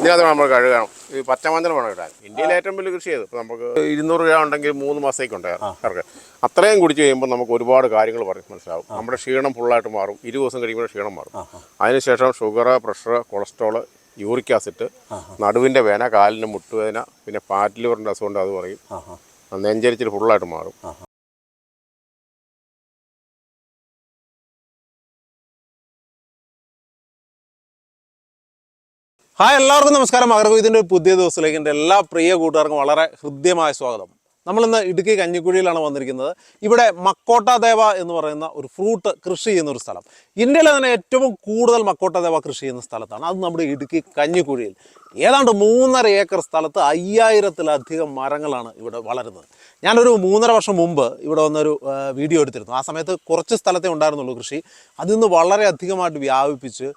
ഇതിനകത്ത് നമ്മൾ കഴുകണം. ഈ പച്ചമഞ്ഞൾ വേണം ഇടാൻ. ഇന്ത്യയിൽ ഏറ്റവും വലിയ കൃഷി ചെയ്ത് ഇപ്പോൾ നമുക്ക് ഇരുന്നൂറ് രൂപ ഉണ്ടെങ്കിൽ മൂന്ന് മാസത്തേക്ക് ഉണ്ട് ഇറക്കുക അത്രയും കുടിച്ച് കഴിയുമ്പോൾ നമുക്ക് ഒരുപാട് കാര്യങ്ങൾ പറയും മനസ്സിലാവും. നമ്മുടെ ക്ഷീണം ഫുള്ളായിട്ട് മാറും. ഇരു ദിവസം കഴിയുമ്പോൾ ക്ഷീണം മാറും. അതിനുശേഷം sugar pressure cholesterol uric acid നടുവിന്റെ വേന കാലിന് മുട്ടുവേദന പിന്നെ ഫാറ്റ് ലിവറിന്റെ അസുഖം അത് പറയും നെഞ്ചരിച്ചിൽ ഫുള്ളായിട്ട് മാറും. ഹായ് എല്ലാവർക്കും നമസ്കാരം. ഒരു പുതിയ ദിവസത്തിലേക്ക് എന്റെ എല്ലാ പ്രിയ കൂട്ടുകാർക്കും വളരെ ഹൃദ്യമായ സ്വാഗതം. നമ്മളിന്ന് ഇടുക്കി കഞ്ഞിക്കുഴിയിലാണ് വന്നിരിക്കുന്നത്. ഇവിടെ മക്കോട്ടദേവ എന്ന് പറയുന്ന ഒരു ഫ്രൂട്ട് കൃഷി ചെയ്യുന്ന ഒരു സ്ഥലം. ഇന്ത്യയിലെ തന്നെ ഏറ്റവും കൂടുതൽ മക്കോട്ടദേവ കൃഷി ചെയ്യുന്ന സ്ഥലത്താണ്. അത് നമ്മുടെ ഇടുക്കി കഞ്ഞിക്കുഴിയിൽ. ഏതാണ്ട് മൂന്നര ഏക്കർ സ്ഥലത്ത് അയ്യായിരത്തിലധികം മരങ്ങളാണ് ഇവിടെ വളരുന്നത്. ഞാനൊരു മൂന്നര വർഷം മുമ്പ് ഇവിടെ വന്നൊരു വീഡിയോ എടുത്തിരുന്നു. ആ സമയത്ത് കുറച്ച് സ്ഥലത്തേ ഉണ്ടായിരുന്നുള്ളൂ കൃഷി. അതിൽ വളരെ അധികമായിട്ട് വ്യാപിപ്പിച്ച്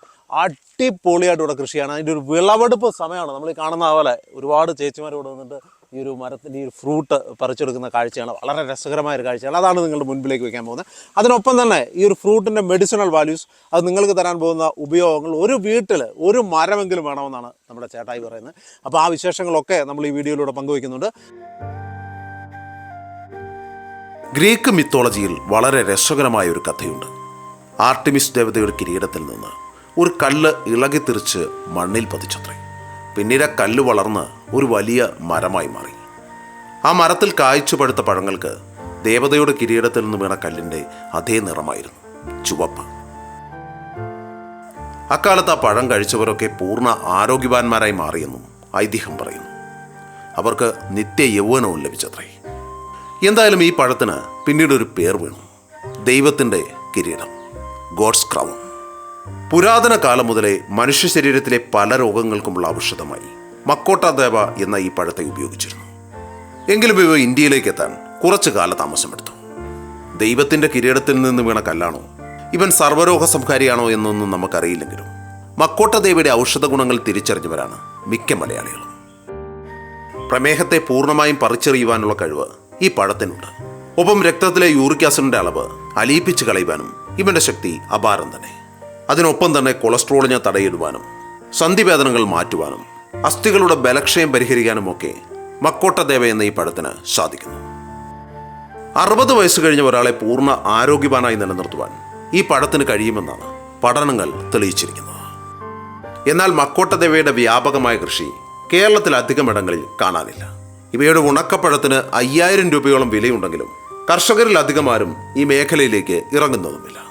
അടിപൊളിയായിട്ട് ഇവിടെ കൃഷിയാണ്. അതിന്റെ ഒരു വിളവെടുപ്പ് സമയമാണ്. നമ്മൾ ഈ കാണുന്ന പോലെ ഒരുപാട് ചേച്ചിമാർ ഇവിടെ വന്നിട്ട് ഈ ഒരു മരത്തിന്റെ ഈ ഒരു ഫ്രൂട്ട് പറിച്ചെടുക്കുന്ന കാഴ്ചയാണ് വളരെ രസകരമായ ഒരു കാഴ്ചയാണ്. അതാണ് നിങ്ങളുടെ മുൻപിലേക്ക് വയ്ക്കാൻ പോകുന്നത്. അതിനൊപ്പം തന്നെ ഈ ഒരു ഫ്രൂട്ടിന്റെ മെഡിസിനൽ വാല്യൂസ് അത് നിങ്ങൾക്ക് തരാൻ പോകുന്ന ഉപയോഗങ്ങൾ ഒരു വീട്ടിൽ ഒരു മരമെങ്കിലും വേണമെന്നാണ് നമ്മുടെ ചേട്ടായി പറയുന്നത്. അപ്പോൾ ആ വിശേഷങ്ങളൊക്കെ നമ്മൾ ഈ വീഡിയോയിലൂടെ പങ്കുവയ്ക്കുന്നുണ്ട്. ഗ്രീക്ക് മിത്തോളജിയിൽ വളരെ രസകരമായ ഒരു കഥയുണ്ട്. ആർട്ടിമിസ് ദേവതയുടെ കിരീടത്തിൽ നിന്ന് ഒരു കല്ല് ഇളകിത്തിരിച്ച് മണ്ണിൽ പതിച്ചത്രേ. പിന്നീട് ആ കല്ല് വളർന്ന് ഒരു വലിയ മരമായി മാറി. ആ മരത്തിൽ കായ്ച്ചു പഴുത്ത പഴങ്ങൾക്ക് ദേവതയുടെ കിരീടത്തിൽ നിന്ന് വീണ കല്ലിന്റെ അതേ നിറമായിരുന്നു ചുവപ്പ്. അക്കാലത്ത് ആ പഴം കഴിച്ചവരൊക്കെ പൂർണ ആരോഗ്യവാന്മാരായി മാറിയെന്നും ഐതിഹ്യം പറയുന്നു. അവർക്ക് നിത്യ യൗവനവും ലഭിച്ചത്രേ. എന്തായാലും ഈ പഴത്തിന് പിന്നീട് ഒരു പേർ വീണു. ദൈവത്തിന്റെ കിരീടം ഗോഡ്സ് ക്രൗൺ. പുരാതന കാലം മുതലേ മനുഷ്യ ശരീരത്തിലെ പല രോഗങ്ങൾക്കുമുള്ള ഔഷധമായി. മക്കോട്ട ദേവ എന്ന ഈ പഴത്തെ ഉപയോഗിച്ചിരുന്നു. എങ്കിലും ഇവ ഇന്ത്യയിലേക്ക് എത്താൻ കുറച്ചു കാലതാമസമെടുത്തു ദൈവത്തിന്റെ കിരീടത്തിൽ നിന്ന് വീണ കല്ലാണോ? ഇവൻ സർവരോഗ സംഹാരിയാണോ എന്നൊന്നും നമുക്കറിയില്ലെങ്കിലും മക്കോട്ട ദേവിയുടെ ഔഷധ ഗുണങ്ങൾ തിരിച്ചറിഞ്ഞവരാണ് മിക്ക മലയാളികളും. പ്രമേഹത്തെ പൂർണമായും പറിച്ചെറിയുവാനുള്ള കഴിവ് ഈ പഴത്തിനുണ്ട്. ഒപ്പം രക്തത്തിലെ യൂറിക് ആസിഡിന്റെ അളവ് അലിയിപ്പിച്ച് കളയുവാനും ഇവന്റെ ശക്തി അപാരം തന്നെ. അതിനൊപ്പം തന്നെ കൊളസ്ട്രോളിനെ തടയിടുവാനും സന്ധിവേദനകൾ മാറ്റുവാനും അസ്ഥികളുടെ ബലക്ഷയം പരിഹരിക്കാനുമൊക്കെ മക്കോട്ടദേവ എന്ന ഈ പഴത്തിന് സാധിക്കുന്നു. അറുപത് വയസ്സ് കഴിഞ്ഞ ഒരാളെ പൂർണ ആരോഗ്യവാനായി നിലനിർത്തുവാൻ ഈ പഴത്തിന് കഴിയുമെന്നാണ് പഠനങ്ങൾ തെളിയിച്ചിരിക്കുന്നത്. എന്നാൽ മക്കോട്ടദേവയുടെ വ്യാപകമായ കൃഷി കേരളത്തിൽ അധികം ഇടങ്ങളിൽ കാണാനില്ല. ഇവയുടെ ഉണക്കപ്പഴത്തിന് അയ്യായിരം രൂപയോളം വിലയുണ്ടെങ്കിലും കർഷകരിൽ അധികമാരും ഈ മേഖലയിലേക്ക് ഇറങ്ങുന്നതുമില്ല.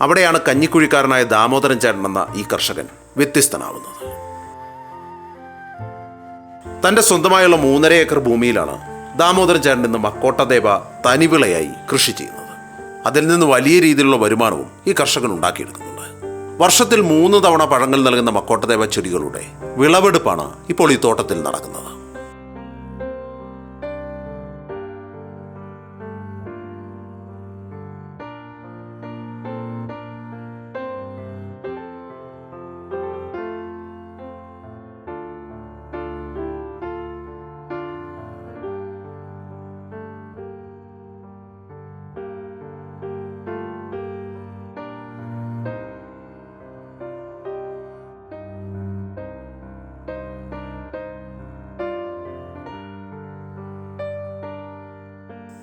അവിടെയാണ് കഞ്ഞിക്കുഴിക്കാരനായ ദാമോദരൻ ചേട്ടൻ എന്ന ഈ കർഷകൻ വ്യത്യസ്തനാവുന്നത്. തന്റെ സ്വന്തമായുള്ള മൂന്നര ഏക്കർ ഭൂമിയിലാണ് ദാമോദരൻ ചേട്ടൻ ഇന്ന് മക്കോട്ടദേവ തനിവിളയായി കൃഷി ചെയ്യുന്നത്. അതിൽ നിന്ന് വലിയ രീതിയിലുള്ള വരുമാനവും ഈ കർഷകൻ ഉണ്ടാക്കിയെടുക്കുന്നുണ്ട്. വർഷത്തിൽ മൂന്ന് തവണ പഴങ്ങൾ നൽകുന്ന മക്കോട്ടദേവ ചെടികളുടെ വിളവെടുപ്പാണ് ഇപ്പോൾ ഈ തോട്ടത്തിൽ നടക്കുന്നത്.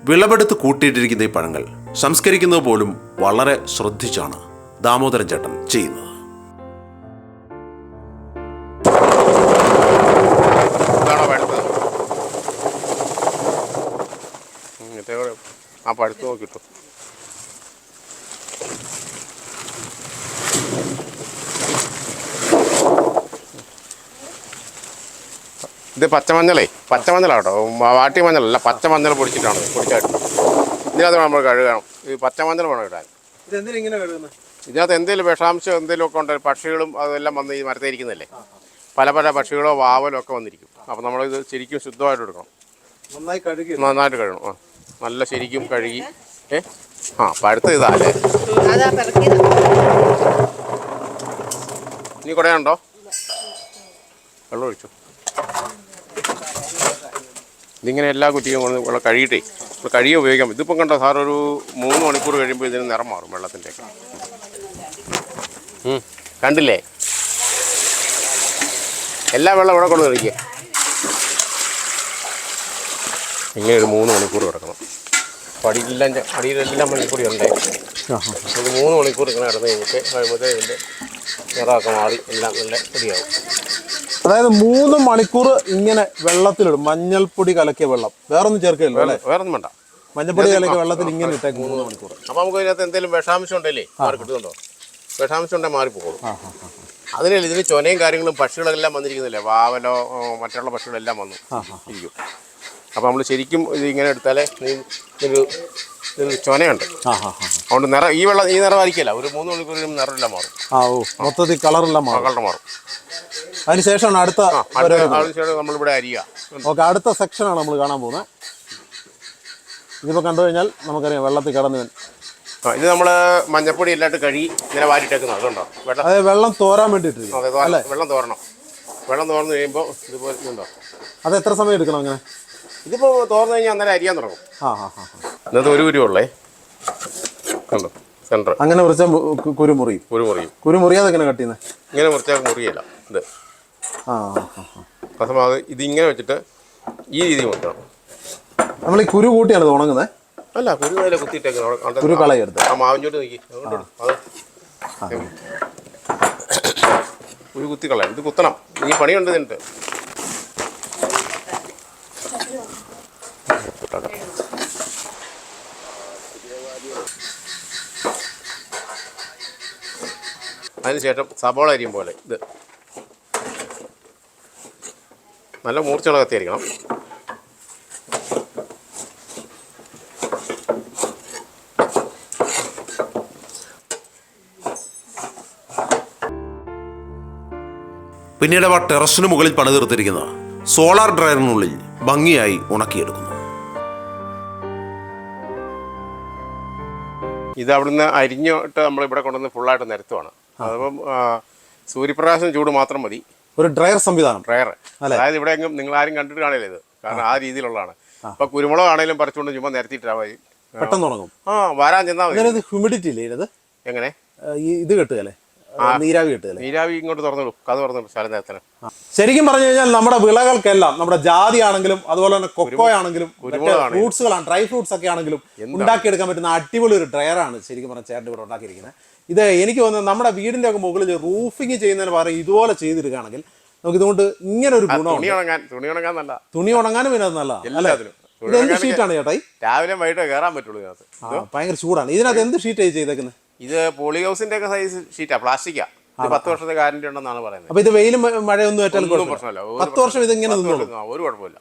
വിളവെടുത്ത് കൂട്ടിയിട്ടിരിക്കുന്ന ഈ പഴങ്ങൾ സംസ്കരിക്കുന്നത് പോലും വളരെ ശ്രദ്ധിച്ചാണ് ദാമോദരൻ ചേട്ടൻ ചെയ്യുന്നത്. ആ പഴുത്ത് നോക്കിട്ടു. ഇത് പച്ചമഞ്ഞളേ? പച്ചമഞ്ഞളാട്ടോ വാട്ടി മഞ്ഞളല്ല പച്ചമഞ്ഞൾ പൊടിച്ചിട്ടാണ് പൊടിച്ചായിട്ട് ഇതിനകത്ത് നമ്മൾ കഴുകണം. ഈ പച്ചമഞ്ഞൾ വേണം ഇടാൻ. ഇതിനകത്ത് എന്തെങ്കിലും വിഷാംശം എന്തെങ്കിലും ഒക്കെ ഉണ്ട് പക്ഷികളും അതെല്ലാം വന്ന് ഈ മരത്തെ ഇരിക്കുന്നല്ലേ? പല പല പക്ഷികളോ വാവലോ ഒക്കെ വന്നിരിക്കും. അപ്പോൾ നമ്മളിത് ശരിക്കും ശുദ്ധമായിട്ട് എടുക്കണം. നന്നായി കഴുകി നന്നായിട്ട് കഴുകണം. ആ നല്ല ശരിക്കും കഴുകി ഏ? ആ പഴുത്ത ഇതാല്ലേ അതാ പിറക്കിയത്. നീ കുടയുണ്ടോ? വെള്ളം ഒഴിച്ചു? ഇതിങ്ങനെ എല്ലാ കുറ്റിയും കൊണ്ട് ഇവിടെ കഴുകിയിട്ടേ നമ്മൾ ഉപയോഗിക്കാം ഇതിപ്പം കണ്ടോ സാർ ഒരു മൂന്ന് മണിക്കൂർ കഴിയുമ്പോൾ ഇതിന് നിറം മാറും വെള്ളത്തിന്റെ ഒക്കെ കണ്ടില്ലേ? എല്ലാ വെള്ളം ഇവിടെ കൊണ്ട് കഴിക്കുക ഇങ്ങനെ ഒരു മൂന്ന് മണിക്കൂർ കിടക്കണം. പടിയിലെല്ലാം പടിയിലെല്ലാം മണിക്കൂർ ഉണ്ടേ. ഒരു മൂന്ന് മണിക്കൂർ ഇങ്ങനെ കിടന്ന് കഴിഞ്ഞിട്ട് കഴിയുമ്പോഴത്തേക്ക് ഇതിന്റെ നിറമൊക്കെ മാറി എല്ലാം നല്ല റെഡിയാവും അതായത് മൂന്ന് മണിക്കൂർ ഇങ്ങനെ വെള്ളത്തിലിടും. മഞ്ഞൾപ്പൊടി കലക്കിയ വെള്ളം. വേറൊന്നും ചേർക്കില്ല അല്ലേ? വേറെ ഒന്നും വേണ്ട. മഞ്ഞൾപ്പൊടി കലക്കിയ വെള്ളത്തിൽ ഇങ്ങനെ ഇട്ടേക്ക് മൂന്ന് മണിക്കൂർ. അപ്പൊ നമുക്ക് ഇതിനകത്ത് എന്തെങ്കിലും വിഷാംശം ഉണ്ടല്ലേ മാറി കിട്ടുന്നുണ്ടോ? വിഷാംശം ഉണ്ടെങ്കിൽ മാറിപ്പോകും അതിനല്ല ഇതിന് ചൊനയും കാര്യങ്ങളും പക്ഷികളെല്ലാം വന്നിരിക്കുന്നില്ലേ? വാവലോ മറ്റുള്ള പക്ഷികളെല്ലാം വന്നു ഇരിക്കും. അപ്പോൾ നമ്മൾ ശരിക്കും ഇത് ഇങ്ങനെ എടുത്താലേ ഒരു ചൊനയുണ്ട്. അതുകൊണ്ട് നിറം ഈ വെള്ളം ഈ നിറമായിരിക്കില്ല ഒരു മൂന്ന് മണിക്കൂർ നിറമില്ല മാറും. ആ ഓ. മൊത്തത്തിൽ കളറെല്ലാം മാറും. കളർ മാറും. അതിനുശേഷമാണ് അടുത്ത നമ്മളിവിടെ അരിയുക. ഓക്കെ അടുത്ത സെക്ഷനാണ് നമ്മൾ കാണാൻ പോകുന്നത്. ഇതിപ്പോൾ കണ്ടു കഴിഞ്ഞാൽ നമുക്കറിയാം വെള്ളത്തിൽ കടന്നു. ഇത് നമ്മൾ മഞ്ഞപ്പൊടി എല്ലായിട്ട് കഴുകി ഇങ്ങനെ വാരിട്ടേക്കുന്നത് അതുകൊണ്ടോ? വെള്ളം അതെ വെള്ളം തോരാൻ വേണ്ടിയിട്ട് അതെ വെള്ളം തോരണം. വെള്ളം തോർന്നു കഴിയുമ്പോൾ ഇതുപോലെ ഉണ്ടോ അത് എത്ര സമയം എടുക്കണം അങ്ങനെ? ഇതിപ്പോൾ തോർന്നു കഴിഞ്ഞാൽ അന്നേരം അരിയാൻ തുടങ്ങും. ആ ആ ആ ആ. ഒരു ഉരുവുള്ളേ കണ്ടോ? സെന്റർ അങ്ങനെ മുറിച്ചാൽ കുരുമുറിയും കുരുമുറിയും കുരുമുറിയാതെ മുറിയും. കട്ടിന്ന് എങ്ങനെ കട്ട് ചെയ്യുന്നത് ഇങ്ങനെ മുറിച്ചാൽ മുറിയല്ല. ഇത്. ആ ആ, ആ, ഇങ്ങനെ അപ്പം അത് ഇതിങ്ങനെ വെച്ചിട്ട് ഈ രീതി മുറിക്കണം. നമ്മൾ ഈ കുരു കൂട്ടിയാണ് ഇത് ഉണങ്ങുന്നത് അല്ല കുരു അതിലെ കണ്ടോ? കുരു കളയെടുത്ത് ആ മാവിഞ്ചോട്ട് നോക്കി. അത്. കുരു കുത്തി കളയാം ഇത് കുത്തണം. ഇനി പണിയുണ്ട് ഇതിന്റെ അതിനുശേഷം സബോള അരിയും പോലെ ഇത്. നല്ല മൂർച്ചയുള്ള കത്തിയായിരിക്കണം പിന്നീട് അവ ടെറസിന് മുകളിൽ പണിതീർത്തിരിക്കുന്ന സോളാർ ഡ്രയറിനുള്ളിൽ ഭംഗിയായി ഉണക്കിയെടുക്കുന്നു. ഇത് അവിടുന്ന് അരിഞ്ഞിട്ട് നമ്മളിവിടെ കൊണ്ടുവന്ന് ഫുള്ളായിട്ട് നിരത്തുവാണ്. അതിപ്പം സൂര്യപ്രകാശം ചൂട് മാത്രം മതി. ഒരു ഡ്രയർ സംവിധാനം. ഡ്രയർ അതായത് ഇവിടെ എങ്ങും നിങ്ങൾ ആരും കണ്ടിട്ട് കാണില്ല ഇത്. കാരണം ആ രീതിയിലുള്ളതാണ്. അപ്പൊ കുരുമുളക് ആണെങ്കിലും പറിച്ചുകൊണ്ട് ചുമ്മാ നിരത്തിയിട്ടാ പെട്ടെന്ന് തുടങ്ങും ആ വരാൻ ചെന്നാൽ ഹ്യൂമിഡിറ്റി ഇല്ലേ ഇത് എങ്ങനെ? ഇത് കെട്ടുകയല്ലേ? നീരാവി കെട്ടുകയല്ലേ? നീരാവി ഇങ്ങോട്ട് തുറന്നിടും കഥ തുറന്നിടും സ്ഥലം നേരത്തിന്. ശരിക്കും പറഞ്ഞു കഴിഞ്ഞാൽ നമ്മുടെ വിളകൾക്കെല്ലാം നമ്മുടെ ജാതി ആണെങ്കിലും അതുപോലെ തന്നെ കൊക്കോ ആണെങ്കിലും ഫ്രൂട്ട്സുകളാണ് ഡ്രൈ ഫ്രൂട്ട്സ് ഒക്കെ ആണെങ്കിലും ഉണ്ടാക്കിയെടുക്കാൻ പറ്റുന്ന അടിപൊളി ഒരു ഡ്രയറാണ് ശരിക്കും പറഞ്ഞാൽ ചേട്ടൻ ഇവിടെ ഉണ്ടാക്കിയിരിക്കുന്നത്. ഇത് എനിക്ക് തോന്നുന്നത് നമ്മുടെ വീടിന്റെ ഒക്കെ മുകളിൽ റൂഫിങ് ചെയ്യുന്നതിന് പറയും ഇതുപോലെ ചെയ്തിരിക്കുകയാണെങ്കിൽ നമുക്ക് ഇതുകൊണ്ട് ഇങ്ങനെ ഒരു ഗുണമുണ്ട്. തുണി ഉണങ്ങാൻ നല്ല. തുണി ഉണങ്ങാനും പിന്നെ അത് നല്ല. എല്ലാത്തിനും. എന്ത് ഷീറ്റാണ് ചേട്ടായി രാവിലെ വൈകിട്ട് കയറാൻ പറ്റുള്ളൂ ഇതിനകത്ത്. ഭയങ്കര ചൂടാണ്. ഇതിനകത്ത് എന്ത് ഷീറ്റ് ചെയ്തേക്കുന്നത് ഇത് പോളി ഹൗസിന്റെ ഒക്കെ സൈസ് ഷീറ്റാ പ്ലാസ്റ്റിക്കാ. പത്ത് വർഷത്തെ ഗ്യാരണ്ടി ഉണ്ടെന്നാണ് പറയുന്നത്. അപ്പൊ ഇത് വെയിലും മഴയൊന്നും ഏറ്റാലും പ്രശ്നമല്ല. പത്ത് വർഷം ഇത് ഇങ്ങനെ ഒരു കുഴപ്പമില്ല.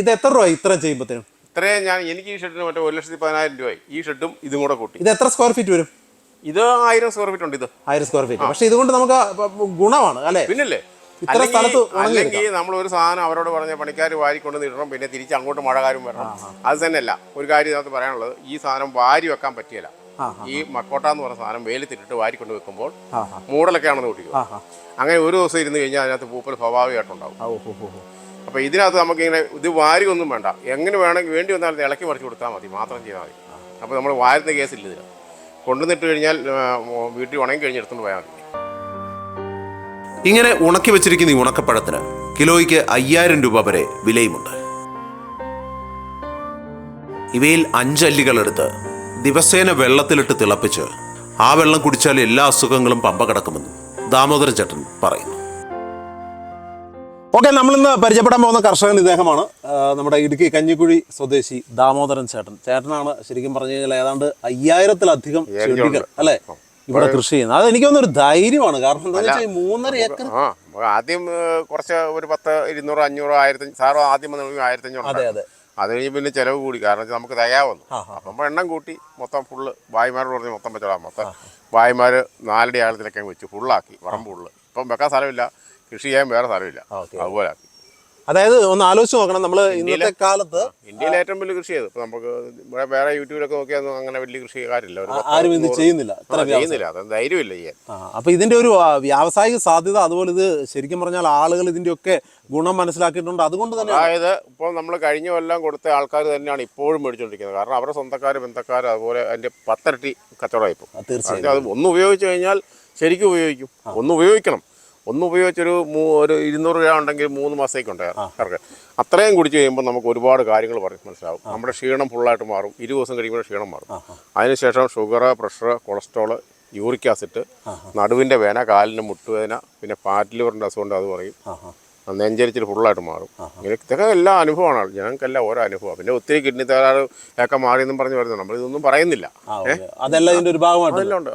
ഇത് എത്ര രൂപ ഇത്ര ചെയ്യുമ്പോഴത്തേനും ഇത്രയും ഞാൻ എനിക്ക് ഈ ഷെഡിന് മറ്റേ ഒരു ലക്ഷത്തി പതിനായിരം രൂപയായി. ഈ ഷെഡും ഇതും കൂടെ കൂട്ടി. ഇത് എത്ര സ്ക്വയർ ഫീറ്റ് വരും? ഇത് ആയിരം സ്ക്വയർ ഫീറ്റ് ഉണ്ട് ഇത്. ആയിരം സ്ക്വയർ ഫീറ്റ് പക്ഷെ ഇതുകൊണ്ട് നമുക്ക് ഗുണമാണ് അല്ലെ? പിന്നല്ലേ? ഇത്ര അല്ലെങ്കിൽ- സ്ഥലത്ത് അല്ലെങ്കിൽ നമ്മൾ ഒരു സാധനം അവരോട് പറഞ്ഞ പണിക്കാർ വാരി കൊണ്ട് ഇടണം പിന്നെ തിരിച്ച് അങ്ങോട്ട് മഴകാരും വരണം. അത് തന്നെയല്ല. ഒരു കാര്യം ഇതിനകത്ത് പറയാനുള്ളത് ഈ സാധനം വാരി വെക്കാൻ പറ്റിയല്ല. ഈ മക്കോട്ട എന്ന് പറഞ്ഞ സാധനം വെയിലത്തിട്ടിട്ട് വാരി കൊണ്ട് വെക്കുമ്പോൾ മൂടലൊക്കെ ആണെന്ന് കൂട്ടിക്കും അങ്ങനെ ഒരു ദിവസം ഇരുന്ന് കഴിഞ്ഞാൽ അതിനകത്ത് പൂപ്പൽ സ്വാഭാവികമായിട്ടുണ്ടാവും. അപ്പൊ ഇതിനകത്ത് നമുക്ക് ഇങ്ങനെ ഇത് വാരി ഒന്നും വേണ്ട. എങ്ങനെ വേണമെങ്കിൽ വേണ്ടി വന്നാൽ ഇളക്കി മറിച്ച് കൊടുത്താൽ മതി. മാത്രം ചെയ്താൽ മതി. അപ്പൊ നമ്മൾ വാരുന്ന കേസില്ല ഇതിന് കൊണ്ടുവന്നിട്ട് കഴിഞ്ഞാൽ വീട്ടിൽ ഉണങ്ങി കഴിഞ്ഞ് എടുത്തുകൊണ്ട് പോയാൽ മതി. ഇങ്ങനെ ഉണക്കി വെച്ചിരിക്കുന്ന ഈ ഉണക്കപ്പഴത്തിന് കിലോയ്ക്ക് അയ്യായിരം രൂപ വരെ വിലയുമുണ്ട്. ഇവയിൽ അഞ്ചല്ലികളെടുത്ത് ദിവസേന വെള്ളത്തിലിട്ട് തിളപ്പിച്ച് ആ വെള്ളം കുടിച്ചാൽ എല്ലാ അസുഖങ്ങളും പമ്പ കിടക്കുമെന്നും ദാമോദരൻ ചേട്ടൻ പറയുന്നു. ഓക്കെ നമ്മളിന്ന് പരിചയപ്പെടാൻ പോകുന്ന കർഷകൻ ഇദ്ദേഹമാണ്. നമ്മുടെ ഇടുക്കി കഞ്ഞിക്കുഴി സ്വദേശി ദാമോദരൻ ചേട്ടൻ. ചേട്ടനാണ് ശരിക്കും പറഞ്ഞു കഴിഞ്ഞാൽ ഏതാണ്ട് അയ്യായിരത്തിലധികം ചെടികൾ അല്ലെ? ഇവിടെ കൃഷി ചെയ്യുന്നത്. അത് എനിക്ക് തോന്നുന്നൊരു ധൈര്യമാണ്. കാരണം എന്താ വെച്ചാൽ മൂന്നര ഏക്കർ ആദ്യം കുറച്ച് ഒരു പത്ത് ഇരുന്നൂറ് അഞ്ഞൂറ് ആയിരത്തി സാറ് ആദ്യം ആയിരത്തഞ്ഞൂറ് അതെ അതെ. അത് കഴിഞ്ഞ് പിന്നെ ചിലവ് കൂടി. കാരണം നമുക്ക് തയ്യാവുന്നു അപ്പം എണ്ണം കൂട്ടി. മൊത്തം ഫുള്ള് ഭായിമാരോട് പറഞ്ഞ് മൊത്തം വെച്ചോളാം. മൊത്തം ഭായിമാർ നാലടി ആഴത്തിലൊക്കെ വെച്ച് ഫുള്ളാക്കി പറമ്പ് ഫുള്ള് ഇപ്പം വെക്കാൻ സ്ഥലമില്ല. കൃഷി ചെയ്യാൻ വേറെ സ്ഥലമില്ല. അതുപോലെ. അതായത് ഒന്ന് ആലോചിച്ച് നോക്കണം നമ്മൾ ഇന്നത്തെ കാലത്ത് ഇന്ത്യയിൽ ഏറ്റവും വലിയ കൃഷി ചെയ്ത് നമുക്ക് വേറെ യൂട്യൂബിലൊക്കെ നോക്കിയാൽ അങ്ങനെ വലിയ കൃഷി കാര്യമില്ല. ആരും ഇത് ചെയ്യുന്നില്ല. ചെയ്യുന്നില്ല. അത് ധൈര്യമില്ല ചെയ്യാൻ. അപ്പൊ ഇതിന്റെ ഒരു വ്യാവസായിക സാധ്യത അതുപോലെ ഇത് ശരിക്കും പറഞ്ഞാൽ ആളുകൾ ഇതിന്റെ ഒക്കെ ഗുണം മനസ്സിലാക്കിയിട്ടുണ്ട്. അതുകൊണ്ട് തന്നെ അതായത് ഇപ്പോൾ നമ്മൾ കഴിഞ്ഞ കൊല്ലം കൊടുത്ത ആൾക്കാർ തന്നെയാണ് ഇപ്പോഴും മേടിച്ചുകൊണ്ടിരിക്കുന്നത് കാരണം അവരുടെ സ്വന്തക്കാർ ബന്ധക്കാർ അതുപോലെ അതിന്റെ പത്തരട്ടി കച്ചവടമായി ഇപ്പോൾ തീർച്ചയായും. അത് ഒന്ന് ഉപയോഗിച്ചു കഴിഞ്ഞാൽ ശരിക്കും ഉപയോഗിക്കും. ഒന്ന് ഉപയോഗിക്കണം. ഒന്ന് ഉപയോഗിച്ചൊരു മൂ ഒരു ഇരുന്നൂറ് രൂപ ഉണ്ടെങ്കിൽ മൂന്ന് മാസത്തേക്ക് കറക്റ്റ് അത്രയും കുടിച്ച് കഴിയുമ്പോൾ നമുക്ക് ഒരുപാട് കാര്യങ്ങൾ പറയും മനസ്സിലാവും. നമ്മുടെ ക്ഷീണം ഫുള്ളായിട്ട് മാറും. ഇരു ദിവസം കഴിയുമ്പോൾ ക്ഷീണം മാറും. അതിനുശേഷം sugar pressure cholesterol uric acid നടുവിന്റെ വേന കാലിന് മുട്ടുവേദന പിന്നെ ഫാറ്റ് ലിവറിന്റെ അസുഖം അത് പറയും. നെഞ്ചരിച്ചിൽ ഫുള്ളായിട്ട് മാറും. ഇങ്ങനെ ഇതൊക്കെ എല്ലാ അനുഭവമാണ്. ഞങ്ങൾക്കെല്ലാം ഓരോ അനുഭവമാണ് പിന്നെ ഒത്തിരി കിഡ്നി തകരാറ് ഒക്കെ മാറിയെന്നും പറഞ്ഞു വരുന്നത് നമ്മൾ ഇതൊന്നും പറയുന്നില്ല. അതെല്ലാം ഇതിന്റെ ഒരു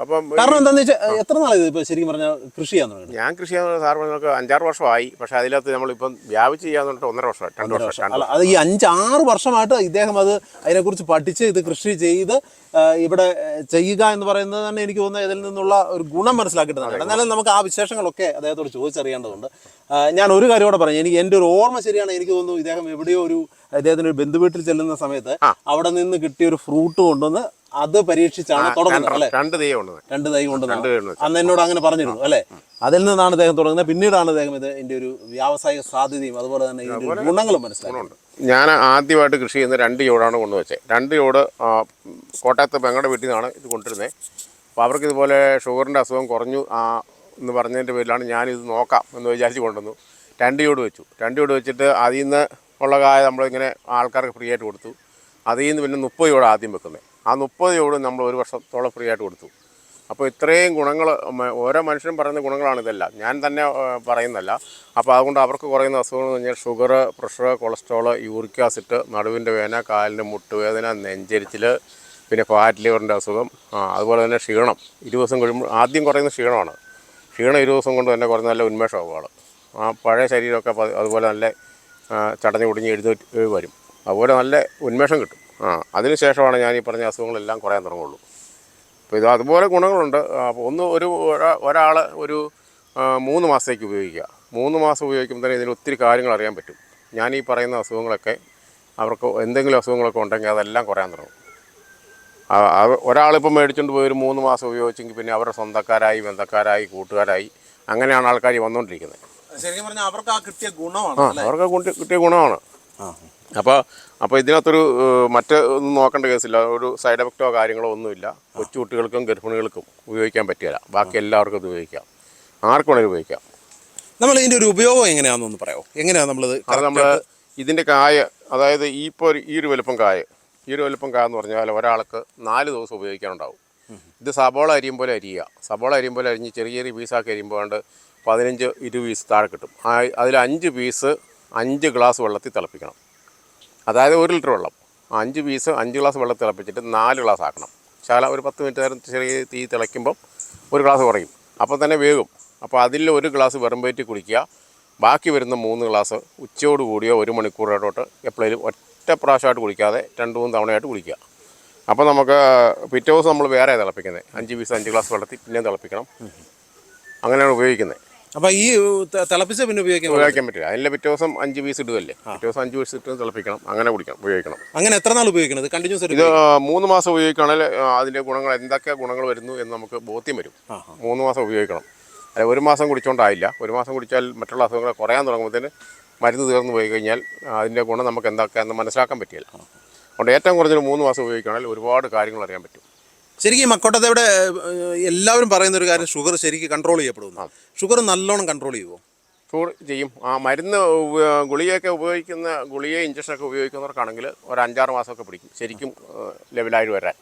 അപ്പം കാരണം വെച്ചാൽ എത്ര നാളായി ശരിക്കും പറഞ്ഞാൽ കൃഷി ചെയ്യാൻ തുടങ്ങി ഞാൻ കൃഷി ചെയ്യുന്ന സാർ നമുക്ക് അഞ്ചാറ് വർഷമായി. പക്ഷെ അതിനകത്ത് നമ്മളിപ്പം വ്യാപിച്ച് ചെയ്യാന്ന് പറഞ്ഞിട്ട് ഒന്നര വർഷമായി രണ്ട് വർഷം അത് ഈ അഞ്ചാറ് വർഷമായിട്ട് ഇദ്ദേഹം അത് അതിനെക്കുറിച്ച് പഠിച്ച് ഇത് കൃഷി ചെയ്ത് ഇവിടെ ചെയ്യുക എന്ന് പറയുന്നത് തന്നെ എനിക്ക് തോന്നുന്നത് ഇതിൽ നിന്നുള്ള ഒരു ഗുണം മനസ്സിലാക്കിയിട്ടുണ്ട്. എന്നാലും നമുക്ക് ആ വിശേഷങ്ങളൊക്കെ അദ്ദേഹത്തോട് ചോദിച്ചറിയേണ്ടതുണ്ട്. ഞാൻ ഒരു കാര്യം കൂടെ പറഞ്ഞു. എനിക്ക് എന്റെ ഒരു ഓർമ്മ ശരിയാണ്. എനിക്ക് തോന്നുന്നു ഇദ്ദേഹം എവിടെയോ ഒരു അദ്ദേഹത്തിന് ഒരു ബന്ധുവീട്ടിൽ ചെല്ലുന്ന സമയത്ത് അവിടെ നിന്ന് കിട്ടിയ ഒരു ഫ്രൂട്ട് കൊണ്ടുവന്ന് അത് പരീക്ഷിച്ചാണ് തുടങ്ങുന്നത് അല്ലെ? രണ്ട് തൈ രണ്ട് തൈ കൊണ്ടുവന്നത് അന്ന് എന്നോട് അങ്ങനെ പറഞ്ഞിരുന്നു അല്ലെ? അതിൽ നിന്നാണ് അദ്ദേഹം തുടങ്ങുന്നത്. പിന്നീടാണ് അദ്ദേഹം ഇത് ഇതിന്റെ ഒരു വ്യാവസായിക സാധ്യതയും അതുപോലെ തന്നെ ഇതിന്റെ ഗുണങ്ങളും മനസ്സിലാക്കുന്നുണ്ട് ഞാൻ ആദ്യമായിട്ട് കൃഷി ചെയ്യുന്ന രണ്ട് ചോടാണ് കൊണ്ടുവച്ചത്. രണ്ട് ചോട് കോട്ടയത്ത് പെങ്ങളുടെ വീട്ടിൽ നിന്നാണ് ഇത് കൊണ്ടുവരുന്നത്. അപ്പോൾ അവർക്ക് ഇതുപോലെ ഷുഗറിന്റെ അസുഖം കുറഞ്ഞു ആ, എന്ന് പറഞ്ഞതിന്റെ പേരിലാണ് ഞാനിത് നോക്കാം എന്ന് വിചാരിച്ച് കൊണ്ടുവന്നു. രണ്ട് ചൂട് വെച്ചു. രണ്ട് ചൂട് വെച്ചിട്ട് അതിൽ നിന്ന് ഉള്ള കായ നമ്മളിങ്ങനെ ആൾക്കാർക്ക് ഫ്രീ ആയിട്ട് കൊടുത്തു. അതിൽ നിന്ന് പിന്നെ മുപ്പത് യോട് ആദ്യം വെക്കുന്നത് ആ മുപ്പത് യോട് നമ്മൾ ഒരു വർഷത്തോളം ഫ്രീ ആയിട്ട് കൊടുത്തു. അപ്പോൾ ഇത്രയും ഗുണങ്ങൾ ഓരോ മനുഷ്യരും പറയുന്ന ഗുണങ്ങളാണ് ഇതെല്ലാം. ഞാൻ തന്നെ പറയുന്നല്ല അപ്പോൾ അതുകൊണ്ട് അവർക്ക് കുറയുന്ന അസുഖങ്ങൾ എന്ന് പറഞ്ഞാൽ sugar pressure cholesterol uric acid നടുവിന്റെ വേദന കാലിന്റെ മുട്ടുവേദന നെഞ്ചരിച്ചിൽ പിന്നെ ഫാറ്റ് ലിവറിന്റെ അസുഖം അതുപോലെ തന്നെ ക്ഷീണം. ഇരു ദിവസം കഴിയുമ്പോൾ ആദ്യം കുറയുന്ന ക്ഷീണമാണ്. ക്ഷീണം ഇരു ദിവസം കൊണ്ട് തന്നെ കുറഞ്ഞ നല്ല ഉന്മേഷമാകും ആൾ ആ പഴയ ശരീരമൊക്കെ അതുപോലെ നല്ല ചടഞ്ഞ് കുടിഞ്ഞ് എഴുന്നേറ്റ് വരും. അതുപോലെ നല്ല ഉന്മേഷം കിട്ടും. ആ അതിന് ശേഷമാണ് ഞാൻ ഈ പറഞ്ഞ അസുഖങ്ങളെല്ലാം കുറയാൻ തുടങ്ങുള്ളൂ. അപ്പോൾ ഇത് അതുപോലെ ഗുണങ്ങളുണ്ട്. അപ്പോൾ ഒന്ന് ഒരു ഒരാൾ ഒരു മൂന്ന് മാസത്തേക്ക് ഉപയോഗിക്കുക. മൂന്ന് മാസം ഉപയോഗിക്കുമ്പോൾ തന്നെ ഇതിന് ഒത്തിരി കാര്യങ്ങൾ അറിയാൻ പറ്റും. ഞാൻ ഈ പറയുന്ന അസുഖങ്ങളൊക്കെ അവർക്ക് എന്തെങ്കിലും അസുഖങ്ങളൊക്കെ ഉണ്ടെങ്കിൽ അതെല്ലാം കുറയാൻ തുടങ്ങും. ഒരാളിപ്പം മേടിച്ചുകൊണ്ട് പോയി ഒരു മൂന്ന് മാസം ഉപയോഗിച്ചെങ്കിൽ പിന്നെ അവരുടെ സ്വന്തക്കാരായി ബന്ധക്കാരായി കൂട്ടുകാരായി അങ്ങനെയാണ് ആൾക്കാർ വന്നുകൊണ്ടിരിക്കുന്നത് ശരിക്കും പറഞ്ഞാൽ അവർക്ക് ആ കിട്ടിയ ഗുണമാണ് ആ അവർക്ക് കുട്ടി- കിട്ടിയ ഗുണമാണ്. അപ്പോൾ അപ്പോൾ ഇതിനകത്തൊരു മറ്റ് ഒന്നും നോക്കേണ്ട കേസില്ല. ഒരു സൈഡ് എഫക്റ്റോ കാര്യങ്ങളോ ഒന്നുമില്ല. കൊച്ചു കുട്ടികൾക്കും ഗർഭിണികൾക്കും ഉപയോഗിക്കാൻ പറ്റില്ല ബാക്കി എല്ലാവർക്കും ഇത് ഉപയോഗിക്കാം. ആർക്കും വേണമെങ്കിലും ഉപയോഗിക്കാം. നമ്മൾ ഇതിന്റെ ഒരു ഉപയോഗം എങ്ങനെയാണെന്നൊന്ന് പറയാമോ എങ്ങനെയാണ് നമ്മളത് അത് നമ്മൾ ഇതിന്റെ കായ അതായത് ഈ ഇപ്പോൾ ഒരു- ഈ ഒരു വലുപ്പം കായ. ഈ ഒരു വലുപ്പം കായ എന്ന് പറഞ്ഞാൽ ഒരാൾക്ക് നാല് ദിവസം ഉപയോഗിക്കാനുണ്ടാവും. ഇത് സബോള അരിയും പോലെ അരിയുക. സബോള അരിയും പോലെ അരിഞ്ഞ് ചെറിയ ചെറിയ പീസാക്കി അരിയുമ്പോൾ പതിനഞ്ച് ഇരുപത് പീസ് താഴെ കിട്ടും. അതിൽ അഞ്ച് പീസ് അഞ്ച് ഗ്ലാസ് വെള്ളത്തിൽ തിളപ്പിക്കണം. അതായത് ഒരു ലിറ്റർ വെള്ളം. അഞ്ച് പീസ് അഞ്ച് ഗ്ലാസ് വെള്ളം തിളപ്പിച്ചിട്ട് നാല് ഗ്ലാസ് ആക്കണം. ശാല ഒരു പത്ത് മിനിറ്റ് നേരം ചെറിയ തീ തിളയ്ക്കുമ്പം ഒരു ഗ്ലാസ് കുറയും. അപ്പോൾ തന്നെ വേകും. അപ്പോൾ അതിൽ ഒരു ഗ്ലാസ് വെറും വയറ്റിൽ കുടിക്കുക. ബാക്കി വരുന്ന മൂന്ന് ഗ്ലാസ് ഉച്ചയോട് കൂടിയോ ഒരു മണിക്കൂറോട്ട് എപ്പോഴേലും ഒറ്റ പ്രാവശ്യമായിട്ട് കുടിക്കാതെ രണ്ട് മൂന്ന് തവണയായിട്ട് കുടിക്കുക. അപ്പോൾ നമുക്ക് പിറ്റേ ദിവസം നമ്മൾ വേറെ തിളപ്പിക്കുന്നത്. അഞ്ച് പീസ് അഞ്ച് ഗ്ലാസ് വെള്ളത്തിൽ പിന്നെയും തിളപ്പിക്കണം. അങ്ങനെയാണ് ഉപയോഗിക്കുന്നത്. അപ്പൊ ഈ തിളപ്പിച്ച പിന്നെ ഉപയോഗിക്കാൻ ഉപയോഗിക്കാൻ പറ്റില്ല. അതിന്റെ പിറ്റേ ദിവസം അഞ്ച് പീസ് ഇടുകയല്ലേ പിറ്റേ ദിവസം അഞ്ച് പീസ് ഇട്ട് തിളപ്പിക്കണം. അങ്ങനെ കുടിക്കണം ഉപയോഗിക്കണം. അങ്ങനെ എത്ര നാൾ ഉപയോഗിക്കണത് കണ്ടിന്യൂസ് ഇത് മൂന്ന് മാസം ഉപയോഗിക്കുകയാണെങ്കിൽ അതിന്റെ അതിന്റെ ഗുണങ്ങൾ എന്തൊക്കെ ഗുണങ്ങൾ വരുന്നു എന്ന് നമുക്ക് ബോധ്യം വരും. മൂന്ന് മാസം ഉപയോഗിക്കണം. അല്ല ഒരു മാസം കുടിച്ചോണ്ടായില്ല. ഒരു മാസം കുടിച്ചാൽ മറ്റുള്ള അസുഖങ്ങൾ കുറയാൻ തുടങ്ങുമ്പോഴത്തേന് മരുന്ന് തീർന്നു പോയി കഴിഞ്ഞാൽ അതിന്റെ അതിന്റെ ഗുണം നമുക്ക് എന്തൊക്കെയാണെന്ന് മനസ്സിലാക്കാൻ പറ്റില്ല. അതുകൊണ്ട് ഏറ്റവും കുറഞ്ഞൊരു മൂന്ന് മാസം ഉപയോഗിക്കുകയാണെങ്കിൽ ഒരുപാട് കാര്യങ്ങൾ അറിയാൻ പറ്റും. ശരിക്കും ഈ മക്കോട്ടത്തെ എല്ലാവരും പറയുന്ന ഒരു കാര്യം ഷുഗർ ശരിക്കും കൺട്രോൾ ചെയ്യപ്പെടുന്നു. ഷുഗർ നല്ലോണം കൺട്രോൾ ചെയ്യുമോ ഷുഗർ ചെയ്യും. ആ മരുന്ന് ഗുളികയൊക്കെ ഉപയോഗിക്കുന്ന ഗുളിക ഇഞ്ചക്ഷനൊക്കെ ഉപയോഗിക്കുന്നവർക്കാണെങ്കിൽ ഒരു അഞ്ചാറ് മാസമൊക്കെ പിടിക്കും. ശരിക്കും ലെവലായിട്ട് വരാൻ.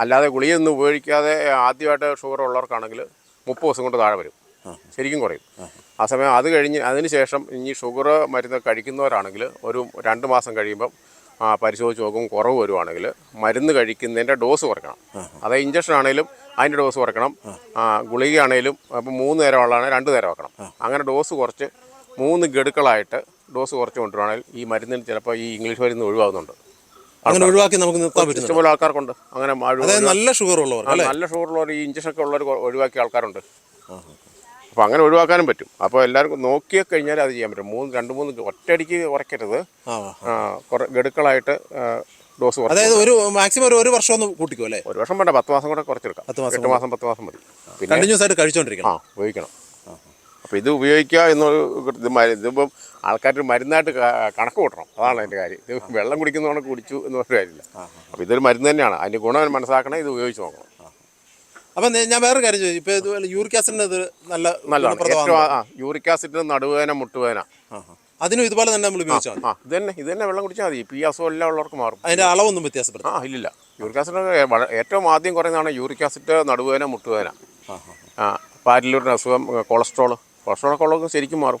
അല്ലാതെ ഗുളികയൊന്നും ഉപയോഗിക്കാതെ ആദ്യമായിട്ട് ഷുഗർ ഉള്ളവർക്കാണെങ്കിൽ മുപ്പത് ദിവസം കൊണ്ട് താഴെ വരും. ശരിക്കും കുറയും. ആ. സമയം അത് കഴിഞ്ഞ് അതിന് ശേഷം ഇനി ഷുഗർ മരുന്ന് കഴിക്കുന്നവരാണെങ്കിൽ ഒരു രണ്ട് മാസം കഴിയുമ്പം പരിശോധിച്ച് നോക്കും കുറവ് വരുവാണെങ്കിൽ മരുന്ന് കഴിക്കുന്നതിന്റെ ഡോസ് കുറയ്ക്കണം. അതായത് ഇഞ്ചക്ഷൻ ആണെങ്കിലും അതിന്റെ ഡോസ് കുറയ്ക്കണം. ആ, ഗുളികയാണേലും അപ്പം മൂന്ന് നേരം ഉള്ളതാണെങ്കിൽ രണ്ട് നേരം വെക്കണം. അങ്ങനെ ഡോസ് കുറച്ച് മൂന്ന് ഗഡുക്കളായിട്ട് ഡോസ് കുറച്ച് കൊണ്ടുവരുവാണെങ്കിൽ ഈ മരുന്നിന് ചിലപ്പോൾ ഈ ഇംഗ്ലീഷ് മരുന്ന് ഒഴിവാകുന്നുണ്ട്. അങ്ങനെ ഒഴിവാക്കി നമുക്ക് നിർത്താൻ പറ്റും ഇഷ്ടംപോലെ ആൾക്കാർക്കുണ്ട്. അങ്ങനെ നല്ല ഷുഗർ ഉള്ളവർ നല്ല ഷുഗർ ഉള്ളവർ ഈ ഇഞ്ചക്ഷൻ ഒക്കെ ഉള്ളവർ ഒഴിവാക്കിയ ആൾക്കാരുണ്ട്. അപ്പോൾ അങ്ങനെ ഒഴിവാക്കാനും പറ്റും. അപ്പോൾ എല്ലാവർക്കും നോക്കിയ കഴിഞ്ഞാൽ അത് ചെയ്യാൻ പറ്റും. മൂന്ന് രണ്ട് മൂന്ന് ഒറ്റയടിക്ക് കുറയ്ക്കരുത്. കുറെ ഗഡുക്കളായിട്ട് ഡോസ് അതായത് ഒരു മാക്സിമം ഒരു ഒരു വർഷം ഒന്ന് കൂട്ടിക്കോ അല്ലേ? ഒരു വർഷം വേണ്ട പത്ത് മാസം കൂടെ കുറച്ചെടുക്കാം. പത്ത് മാസം എട്ട് മാസം പത്ത് മാസം മതി. പിന്നെ കണ്ടിന്യൂസ് ആയിട്ട് കഴിച്ചുകൊണ്ടിരിക്കണം ആ ഉപയോഗിക്കണം. അപ്പോൾ ഇത് ഉപയോഗിക്കുക എന്നൊരു ഇതിപ്പം ആൾക്കാർ മരുന്നായിട്ട് കണക്ക് കൂട്ടണം. അതാണ് അതിന്റെ കാര്യം. ഇത് വെള്ളം കുടിക്കുന്നതുകൊണ്ട് കുടിച്ചു എന്ന് പറഞ്ഞ കാര്യമില്ല അപ്പോൾ ഇതൊരു മരുന്ന് തന്നെയാണ്. അതിന്റെ ഗുണം മനസ്സിലാക്കണേ ഇത് ഉപയോഗിച്ച് നോക്കണം. അപ്പൊ ഞാൻ വേറെ കാര്യം ചോദിച്ചു. ഇപ്പൊ ഇതുപോലെ യൂറിക് ആസിഡിന് ഇത് നല്ല നല്ലതാണ്. ഗുണപ്രദമാണ്. ആ- യൂറിക് ആസിഡിന് നടുവേന മുട്ടുവേന. അതിനും ഇതുപോലെ തന്നെ നമ്മൾ ഉപയോഗിച്ചാൽ മതി ആ. ഇത് തന്നെ ഇത് തന്നെ വെള്ളം കുടിച്ചാൽ മതി. ഇപ്പം ഈ അസുഖം എല്ലാം ഉള്ളവർക്ക് മാറും. അതിന്റെ അളവൊന്നും വ്യത്യാസപ്പെടുത്തും ആ ഇല്ലില്ല. യൂറിക് ആസിഡ് വള- ഏറ്റവും ആദ്യം കുറയുന്നതാണ് യൂറിക് ആസിഡ് നടുവേന മുട്ടുവേന ആ പാറ്റിലൂരിന്റെ അസുഖം കൊളസ്ട്രോൾ കൊളസ്ട്രോൾ ഒക്കെ ഉള്ളവർക്ക് ശരിക്കും മാറും.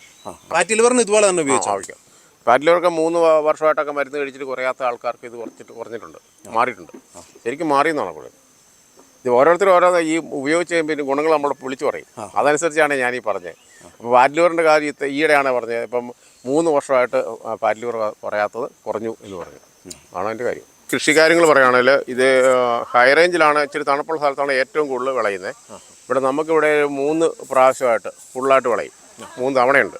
ഫാറ്റി ലിവറിന് ഇതുപോലെ തന്നെ ഉപയോഗിച്ചാൽ ആവശ്യം പാറ്റിലൂർക്ക് മൂന്ന് വ- വർഷമായിട്ടൊക്കെ മരുന്ന് കഴിച്ചിട്ട് കുറയാത്ത ആൾക്കാർക്ക് ഇത് കുറച്ചിട്ട് കുറഞ്ഞിട്ടുണ്ട്. മാറിയിട്ടുണ്ട്. ശരിക്കും മാറിയെന്നാണ് കൂടുതൽ ഇത് ഓരോരുത്തരും ഓരോ ഈ ഉപയോഗിച്ച് കഴിയുമ്പോൾ ഗുണങ്ങൾ നമ്മൾ വിളിച്ചു പറയും. അതനുസരിച്ചാണ് ഞാൻ ഈ പറഞ്ഞത് അപ്പോൾ പാറ്റിലൂറിന്റെ കാര്യത്തെ ഈയിടെയാണ് പറഞ്ഞത്. ഇപ്പം മൂന്ന് വർഷമായിട്ട് പാറ്റിലൂർ കുറയാത്തത് കുറഞ്ഞു എന്ന് പറഞ്ഞു. ആണ് അതിന്റെ കാര്യം. കൃഷി കാര്യങ്ങൾ പറയുകയാണെങ്കിൽ ഇത് ഹൈ റേഞ്ചിലാണ് ഇച്ചിരി തണുപ്പുള്ള സ്ഥലത്താണ് ഏറ്റവും കൂടുതൽ വിളയുന്നത്. ഇവിടെ നമുക്കിവിടെ മൂന്ന് പ്രാവശ്യമായിട്ട് ഫുള്ളായിട്ട് വിളയും. മൂന്ന് തവണയുണ്ട്.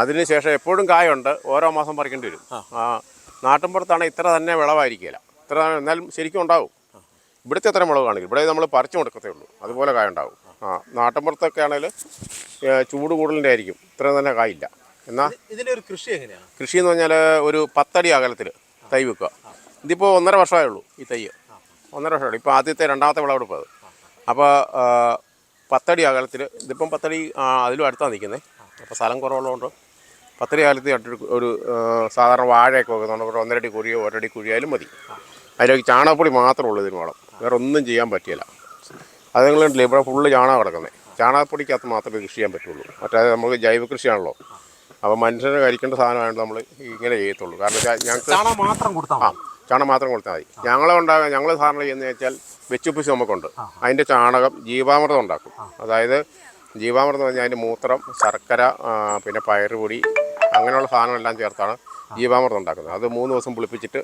അതിനുശേഷം എപ്പോഴും കായുണ്ട്. ഓരോ മാസം പറിക്കേണ്ടി വരും. നാട്ടിൻപുറത്താണെങ്കിൽ നാട്ടിൻപുറത്താണ് ഇത്ര തന്നെ വിളവായിരിക്കില്ല ഇത്ര എന്നാലും ശരിക്കും ഉണ്ടാവും. ഇവിടുത്തെ അത്ര മുളക് കാണില്ല ഇവിടെ നമ്മൾ പറിച്ചു കൊടുക്കത്തേ ഉള്ളൂ. അതുപോലെ കായ ഉണ്ടാവും ആ നാട്ടിൻപുറത്തൊക്കെ ആണെങ്കിൽ ചൂട് കൂടുതലിന്റെ ആയിരിക്കും. ഇത്ര തന്നെ കായില്ല. എന്നാൽ ഇതിന്റെ ഒരു കൃഷി എങ്ങനെയാണ് കൃഷി എന്ന് പറഞ്ഞാൽ ഒരു പത്തടി അകലത്തിൽ തൈ വെക്കുക ഇതിപ്പോൾ ഒന്നര വർഷമേ ഉള്ളൂ ഈ തൈ. ഒന്നര വർഷമേ ഇപ്പോൾ ആദ്യത്തെ രണ്ടാമത്തെ വിളവെടുപ്പ് അത്. അപ്പോൾ പത്തടി അകലത്തിൽ ഇതിപ്പം പത്തടി അതിലും അടുത്താണ് നിൽക്കുന്നത്. അപ്പോൾ സ്ഥലം കുറവുള്ളതുകൊണ്ട് പത്തടി അകലത്തിൽ ഒരു സാധാരണ വാഴയൊക്കെ വെക്കുന്നുണ്ട് ഒന്നരടി കുഴിയോ ഒരടി കുഴിയായാലും മതി. അതിലേക്ക് ചാണകപ്പൊടി മാത്രമേ ഉള്ളൂ ഇതിന് വളം വേറെ ഒന്നും ചെയ്യാൻ പറ്റിയില്ല. അത് നിങ്ങളുണ്ടല്ലേ ഇവിടെ ഫുള്ള് ചാണകം കിടക്കുന്നത്. ചാണകപ്പൊടിക്കകത്ത് മാത്രമേ കൃഷി ചെയ്യാൻ പറ്റുള്ളൂ. മറ്റേ നമുക്ക് ജൈവ കൃഷിയാണല്ലോ. അപ്പോൾ മനുഷ്യന് കഴിക്കേണ്ട സാധനമായിട്ട് നമ്മൾ ഇങ്ങനെ ചെയ്യത്തുള്ളൂ. കാരണം ഞങ്ങൾക്ക് ചാണകം മാത്രം കൊടുത്താൽ ആ ചാണകം മാത്രം കൊടുത്താൽ മതി. ഞങ്ങളെ ഉണ്ടാകാൻ ഞങ്ങൾ സാധാരണ ചെയ്യുന്നത് വെച്ചാൽ വെച്ചുപ്പിച്ച് നമുക്കുണ്ട്. അതിന്റെ ചാണകം ജീവാമൃതം ഉണ്ടാക്കും. അതായത് ജീവാമൃതം എന്ന് പറഞ്ഞാൽ അതിന്റെ മൂത്രം ശർക്കര പിന്നെ പയറുപൊടി അങ്ങനെയുള്ള സാധനങ്ങളെല്ലാം ചേർത്താണ് ജീവാമൃതം ഉണ്ടാക്കുന്നത്. അത് മൂന്ന് ദിവസം പുളിപ്പിച്ചിട്ട്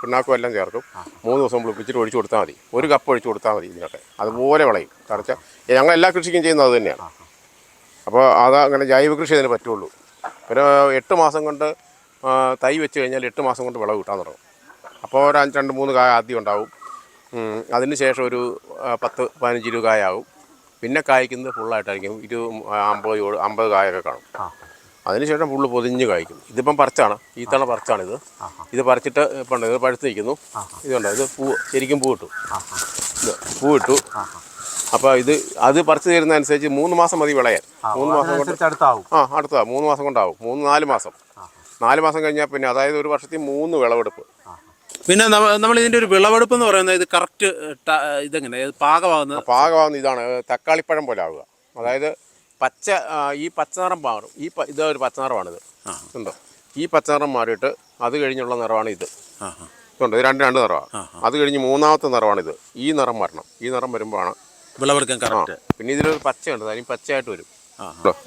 പിണ്ണാക്കും എല്ലാം ചേർക്കും. മൂന്ന് ദിവസം പുളിപ്പിച്ചിട്ട് ഒഴിച്ചു കൊടുത്താൽ മതി. ഒരു കപ്പ് ഒഴിച്ചു കൊടുത്താൽ മതി ഇതിനൊക്കെ അതുപോലെ വിളയും. തറച്ച ഞങ്ങൾ എല്ലാ കൃഷിക്കും ചെയ്യുന്നത് അത് തന്നെയാണ്. അപ്പോൾ അത് അങ്ങനെ ജൈവ കൃഷി അതിന് പറ്റുള്ളൂ. പിന്നെ എട്ട് മാസം കൊണ്ട് തൈ വെച്ച് കഴിഞ്ഞാൽ എട്ട് മാസം കൊണ്ട് വിളവ് കിട്ടാൻ തുടങ്ങും. അപ്പോൾ ഒരു അഞ്ച് രണ്ട് മൂന്ന് കായ ആദ്യം ഉണ്ടാവും. അതിന് ശേഷം ഒരു പത്ത് പതിനഞ്ച് ഇരുപത് കായ ആവും. പിന്നെ കായ്ക്കുന്നത് ഫുള്ളായിട്ടായിരിക്കും ഇരുപത് അമ്പത് അമ്പത് കായൊക്കെ കാണും. അതിനുശേഷം പുള്ള് പൊതിഞ്ഞ് കഴിക്കും ഇതിപ്പം പറിച്ചാണ്. ഈ തവണ പറിച്ചാണ് ഇത് ഇത് പറിച്ചിട്ട് പണ്ട് ഇത് പഴുത്ത് നിൽക്കുന്നു. ഇതുണ്ട് ഇത് പൂ ശരിക്കും പൂ ഇട്ടു ഇത് പൂ ഇട്ടു അപ്പോൾ ഇത് അത് പറിച്ചു തരുന്ന അനുസരിച്ച് മൂന്ന് മാസം മതി വിളയാൻ. മൂന്ന് മാസം കൊണ്ട് അടുത്താവും. ആ അടുത്താ. മൂന്ന് മാസം കൊണ്ടാവും. മൂന്ന് നാല് മാസം. നാല് മാസം കഴിഞ്ഞാൽ പിന്നെ അതായത് ഒരു വർഷത്തിൽ മൂന്ന് വിളവെടുപ്പ്. പിന്നെ നമ്മൾ ഇതിന്റെ ഒരു വിളവെടുപ്പ് എന്ന് പറയുന്നത് ഇത് കറക്റ്റ് ഇതെങ്ങനെ? പാകമാകുന്ന പാകമാകുന്ന ഇതാണ്. തക്കാളിപ്പഴം പോലെ ആവുക. അതായത് പച്ച ഈ പച്ചനിറം മാറും. ഈ ഇത് ഒരു പച്ചനിറമാണിത്. ഉണ്ടോ ഈ പച്ചനിറം മാറിയിട്ട് അത് കഴിഞ്ഞുള്ള നിറമാണ് ഇത്. ഇതുണ്ട് ഇത് രണ്ട് രണ്ട് നിറമാണ്. അത് കഴിഞ്ഞ് മൂന്നാമത്തെ നിറമാണിത്. ഈ നിറം വരണം ഈ നിറം വരുമ്പോഴാണ് വിളവെടുക്കാൻ കറക്റ്റ്. പിന്നെ ഇതിലൊരു പച്ചയുണ്ട്. അതിന് പച്ചയായിട്ട് വരും.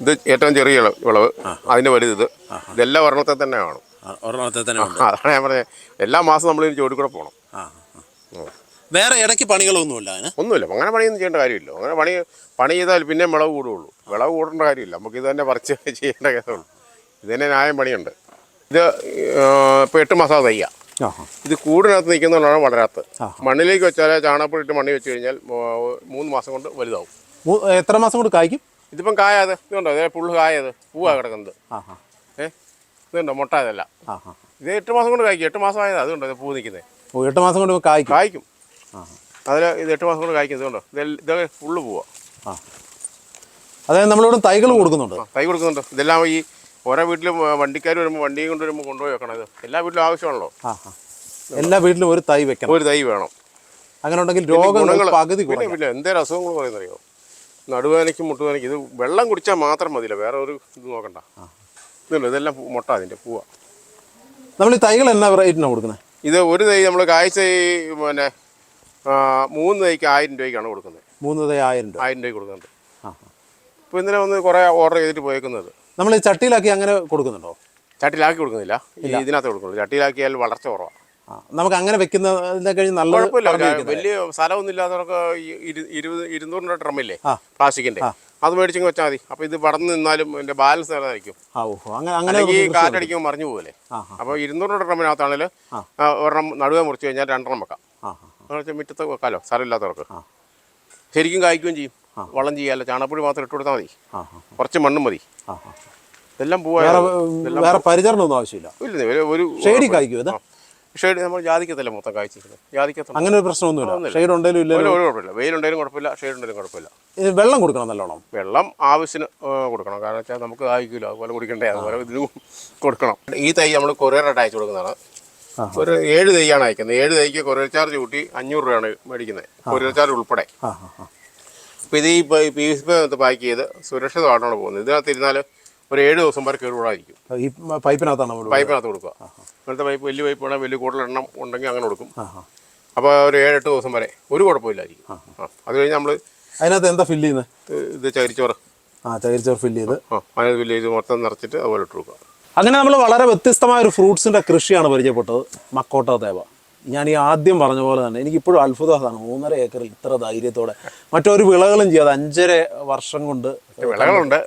ഇത് ഏറ്റവും ചെറിയ വിളവ്. അതിന്റെ വലുത് ഇത്. ഇതെല്ലാം ഒരെണ്ണത്തെ തന്നെ കാണും. ഒരെണ്ണത്തെ തന്നെ ഉണ്ട്. അതാണ് ഞാൻ പറഞ്ഞത്. എല്ലാ മാസം നമ്മൾ ഇതിന് ചോടി കൂടെ പോകണം. വേറെ ഇടയ്ക്ക് പണികളൊന്നുമില്ല അതിന്? ഒന്നുമില്ല. അങ്ങനെ പണിയൊന്നും ചെയ്യേണ്ട കാര്യമില്ല. അങ്ങനെ പണി പണി ചെയ്താൽ പിന്നെ വിളവ് കൂടുകയുള്ളൂ. വിളവ് കൂടേണ്ട കാര്യമില്ല. നമുക്ക് ഇത് തന്നെ പറിച്ച് ചെയ്യേണ്ട കാര്യമുള്ളൂ. ഇത് തന്നെ ന്യായം പണിയുണ്ട്. ഇത് ഇപ്പോൾ എട്ട് മാസം തയ്യ. ഇത് കൂടിനകത്ത് നിൽക്കുന്നതുകൊണ്ടാണ് വളരാത്തത്. മണ്ണിലേക്ക് വെച്ചാൽ ചാണകപ്പൊടി ഇട്ട് മണ്ണിൽ വെച്ച് കഴിഞ്ഞാൽ മൂന്ന് മാസം കൊണ്ട് വലുതാവും. എത്ര മാസം കൊണ്ട് കായ്ക്കും? ഇതിപ്പം കായത് ഇതുണ്ടോ അതേ പുള്ള് കായത് പൂവാ കിടക്കുന്നത്. ഏഹ് ഏ? ഇതുണ്ടോ മുട്ട ഇതല്ല. ഇത് എട്ട് മാസം കൊണ്ട് കായ്ക്കും. എട്ട് മാസം ആയത്. അതുകൊണ്ടോ ഇത് പൂ നിൽക്കുന്നത് എട്ട് മാസം കൊണ്ട് കായ്ക്കും. കായ്ക്കും. അതിൽ ഇത് എട്ട് മാസം കൊണ്ട് കായ്ക്കും. ഇതുകൊണ്ടോ ഇത് ഇതൊക്കെ ഫുള്ള് പോവാ. ആ. അതായത് നമ്മളിവിടെ തൈകൾ കൊടുക്കുന്നുണ്ട്. തൈ കൊടുക്കുന്നുണ്ട്. ഇതെല്ലാം ഈ ഓരോ വീട്ടിലും വണ്ടിക്കാർ വരുമ്പോൾ വണ്ടിയും കൊണ്ട് വരുമ്പോൾ കൊണ്ടുപോയി വെക്കണം. ഇത് എല്ലാ വീട്ടിലും ആവശ്യമാണല്ലോ. എല്ലാ വീട്ടിലും ഒരു തൈ വെക്കണം. ഒരു തൈ വേണം. അങ്ങനെ ഉണ്ടെങ്കിൽ രോഗങ്ങൾ പകുതി പിന്നെ എന്തേലും അസുഖങ്ങൾ പറയുന്നറിയോ? നടുവേനയ്ക്കും മുട്ടുവേനയ്ക്കും ഇത് വെള്ളം കുടിച്ചാൽ മാത്രം മതിയില്ല. വേറെ ഒരു ഇത് നോക്കണ്ട. ഇതെല്ലാം പൂ- മുട്ട അതിന്റെ പൂവാ. നമ്മൾ ഈ തൈകൾ എന്നാ റേറ്റിനാണ് കൊടുക്കുന്നത് ഇത് ഒരു തൈ നമ്മൾ കാഴ്ച പിന്നെ മൂന്ന് തൈക്ക് ആയിരം രൂപയ്ക്കാണ് കൊടുക്കുന്നത്. മൂന്ന് തൈ ആയിരം രൂപ. ആയിരം രൂപയ്ക്ക് കൊടുക്കുന്നുണ്ട്. ഇപ്പോൾ ഇന്നലെ വന്ന് കുറേ ഓർഡർ ചെയ്തിട്ട് പോയേക്കുന്നത്. നമ്മൾ ഈ ചട്ടിയിലാക്കി അങ്ങനെ കൊടുക്കുന്നുണ്ടോ? ചട്ടിയിലാക്കി കൊടുക്കുന്നില്ല. ഈ ഇതിനകത്ത് കൊടുക്കുള്ളൂ ചട്ടിയിലാക്കിയാൽ വളർച്ച കുറവാണ് നമുക്ക് അങ്ങനെ വെക്കുന്നതിനെ കഴിഞ്ഞ് നല്ല വലിയ സ്ഥലമൊന്നും ഇല്ലാത്തവർക്ക് ഈ ഇരു- ഇരുപത് ഇരുന്നൂറിന്റെ ഡ്രമ്മില്ലേ? പ്ലാസ്റ്റിക്കിന്റെ. പ്ലാസ്റ്റിക്കിന്റെ അത് മേടിച്ചെങ്കിൽ വെച്ചാൽ മതി. അപ്പോൾ ഇത് പടന്ന് നിന്നാലും എന്റെ ബാലൻസ് നിലനിൽക്കും ആ ഓഹോ. അങ്ങനെ അങ്ങനെ അല്ലെങ്കിൽ നമുക്ക് കാറ്റടിക്കുമ്പോൾ മറിഞ്ഞു പോകല്ലേ അപ്പോൾ രൂപ ഡ്രമ്മിനകത്താണെങ്കിൽ ഒരെണ്ണം നടുവേ മുറിച്ച് കഴിഞ്ഞാൽ രണ്ടെണ്ണം വെക്കാം. വെച്ചാൽ മുറ്റത്ത് വെക്കാലോ സ്ഥലമില്ലാത്തവർക്ക് ശരിക്കും കായ്ക്കുകയും ചെയ്യും. വളം ചെയ്യാമല്ലോ ചാണകപ്പൊടി മാത്രം ഇട്ട് കൊടുത്താൽ മതി. കുറച്ച് മണ്ണും മതി. ഇതെല്ലാം പോവാ. വേറെ പരിചരണമൊന്നും ആവശ്യമില്ല. ഇല്ല ഒരു- ഷെയ്ഡി കായ്ക്കും ഷെയ്ഡ് നമ്മൾ ജാതിക്കത്തല്ല മൊത്തം കായ്ച്ചിരിക്കുന്നത്? ജാതിക്കത്തുണ്ട് അങ്ങനെ ഒരു പ്രശ്നമൊന്നുമില്ല. ഷെയ്ഡ് ഉണ്ടെങ്കിലും ഒരു കുഴപ്പമില്ല. വെയിലുണ്ടെങ്കിലും കുഴപ്പമില്ല ഷെയ്ഡ് ഉണ്ടെങ്കിലും കുഴപ്പമില്ല. ഇത് വെള്ളം കൊടുക്കണം നല്ലോണം. വെള്ളം ആവശ്യത്തിന് കൊടുക്കണം. കാരണം വെച്ചാൽ നമുക്ക് ആയിക്കില്ല അതുപോലെ കുടിക്കണ്ടേ? അതുപോലെ ഇതിനും കൊടുക്കണം. ഈ തൈ നമ്മൾ കൊറിയറായിട്ട് അയച്ചു കൊടുക്കുന്നതാണ്. ഒരു ഏഴ് തൈയാണ് അയക്കുന്നത്. ഏഴ് തൈക്ക് കൊറിയർ ചാർജ് കൂട്ടി അഞ്ഞൂറ് രൂപയാണ് മേടിക്കുന്നത്. കൊറിയർ ചാർജ് ഉൾപ്പെടെ. അപ്പോൾ ഇത് ഈ പി എസ് പി പാക്ക് ചെയ്ത് സുരക്ഷിതമായിട്ടാണ് പോകുന്നത്. ഇതിനകത്ത് ഇരുന്നാൽ ഒരു ഏഴ് ദിവസം വരെ കേടുകൂടാതിരിക്കും ഈ പൈപ്പിനകത്താണ് പൈപ്പിനകത്ത് കൊടുക്കുക. ഇങ്ങനത്തെ പൈപ്പ് വലിയ പൈപ്പ് വേണം വലിയ കൂടുതൽ എണ്ണം ഉണ്ടെങ്കിൽ അങ്ങനെ കൊടുക്കും. അപ്പോൾ ഒരു ഏഴെട്ട് ദിവസം വരെ ഒരു കുഴപ്പമില്ലായിരിക്കും. ആ അത് കഴിഞ്ഞ് നമ്മൾ അതിനകത്ത് എന്താ ഫില്ല് ചെയ്യുന്നത്? ഇത് ചകിരിച്ചോറ്. ആ ചകിരിച്ചോറ് ഫില്ല് ചെയ്ത്. ആ അതിനകത്ത് ഫില്ല് ചെയ്ത് മൊത്തം നിറച്ചിട്ട് അതുപോലെ ഇട്ട് കൊടുക്കുക. അങ്ങനെ നമ്മൾ വളരെ വ്യത്യസ്തമായ ഒരു ഫ്രൂട്ട്സിന്റെ കൃഷിയാണ് പരിചയപ്പെട്ടത് മക്കോട്ട ദേവ ഞാൻ ഈ ആദ്യം പറഞ്ഞ പോലെ തന്നെ എനിക്കിപ്പോഴും അത്ഭുതമാണ് മൂന്നര ഏക്കറിൽ ഇത്ര ധൈര്യത്തോടെ മറ്റൊരു വിളകളും ചെയ്യാതെ അഞ്ചര വർഷം കൊണ്ട് വിളകളുണ്ട്.